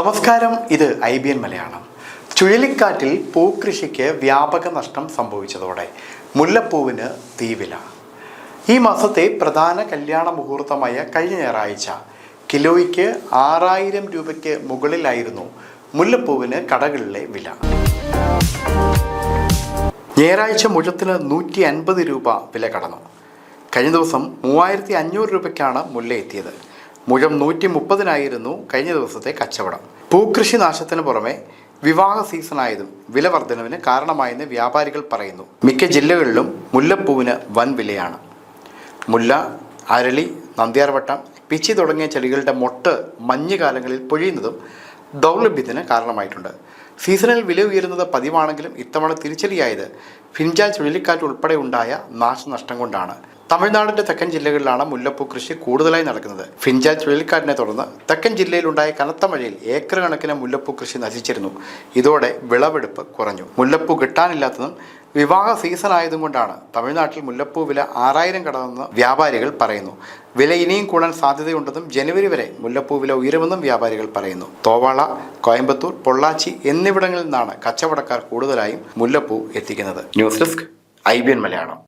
നമസ്കാരം ഇത് I B N Malayalam. ചുഴലിക്കാറ്റിൽ പൂക്കൃഷിക്ക് വ്യാപക നഷ്ടം സംഭവിച്ചതോടെ മുല്ലപ്പൂവിന് തീവില. ഈ മാസത്തെ പ്രധാന കല്യാണ മുഹൂർത്തമായ കഴിഞ്ഞ ഞായറാഴ്ച കിലോയ്ക്ക് ആറായിരം രൂപയ്ക്ക് മുകളിലായിരുന്നു മുല്ലപ്പൂവിന് കടകളിലെ വില. ഞായറാഴ്ച മുഴത്തിന് നൂറ്റി അൻപത് രൂപ വില കടന്നു. കഴിഞ്ഞ ദിവസം മൂവായിരത്തി അഞ്ഞൂറ് രൂപയ്ക്കാണ് മുല്ല എത്തിയത്. മുഴം നൂറ്റി മുപ്പതിനായിരുന്നു കഴിഞ്ഞ ദിവസത്തെ കച്ചവടം. പൂക്കൃഷി നാശത്തിന് പുറമെ വിവാഹ സീസണായതും വില വർധനവിന് കാരണമായെന്ന് വ്യാപാരികൾ പറയുന്നു. മിക്ക ജില്ലകളിലും മുല്ലപ്പൂവിന് വൻ വിലയാണ്. മുല്ല അരളി നന്ദ്യാർവട്ടം പിച്ചി തുടങ്ങിയ ചെടികളുടെ മൊട്ട് മഞ്ഞുകാലങ്ങളിൽ പൊഴിയുന്നതും ദൗർലഭ്യത്തിന് കാരണമായിട്ടുണ്ട്. സീസണിൽ വില ഉയരുന്നത് പതിവാണെങ്കിലും ഇത്തവണ തിരിച്ചടിയായത് ഫിൻജ ചുഴലിക്കാറ്റ് ഉൾപ്പെടെ ഉണ്ടായ നാശനഷ്ടം കൊണ്ടാണ്. തമിഴ്നാടിന്റെ തെക്കൻ ജില്ലകളിലാണ് മുല്ലപ്പൂ കൃഷി കൂടുതലായി നടക്കുന്നത്. ഫിഞ്ച ചുഴലിക്കാറ്റിനെ തുടർന്ന് തെക്കൻ ജില്ലയിലുണ്ടായ കനത്ത മഴയിൽ ഏക്കർ കണക്കിന് മുല്ലപ്പൂ കൃഷി നശിച്ചിരുന്നു. ഇതോടെ വിളവെടുപ്പ് കുറഞ്ഞു. മുല്ലപ്പൂ കിട്ടാനില്ലാത്തതും വിവാഹ സീസൺ ആയതും കൊണ്ടാണ് തമിഴ്നാട്ടിൽ മുല്ലപ്പൂ വില ആറായിരം കടന്നെന്ന് വ്യാപാരികൾ പറയുന്നു. വില ഇനിയും കൂടാൻ സാധ്യതയുണ്ടെന്നും ജനുവരി വരെ മുല്ലപ്പൂ വില ഉയരുമെന്നും വ്യാപാരികൾ പറയുന്നു. തോവാള കോയമ്പത്തൂർ പൊള്ളാച്ചി എന്നിവിടങ്ങളിൽ നിന്നാണ് കച്ചവടക്കാർ കൂടുതലായും മുല്ലപ്പൂ എത്തിക്കുന്നത്. News desk I Malayalam.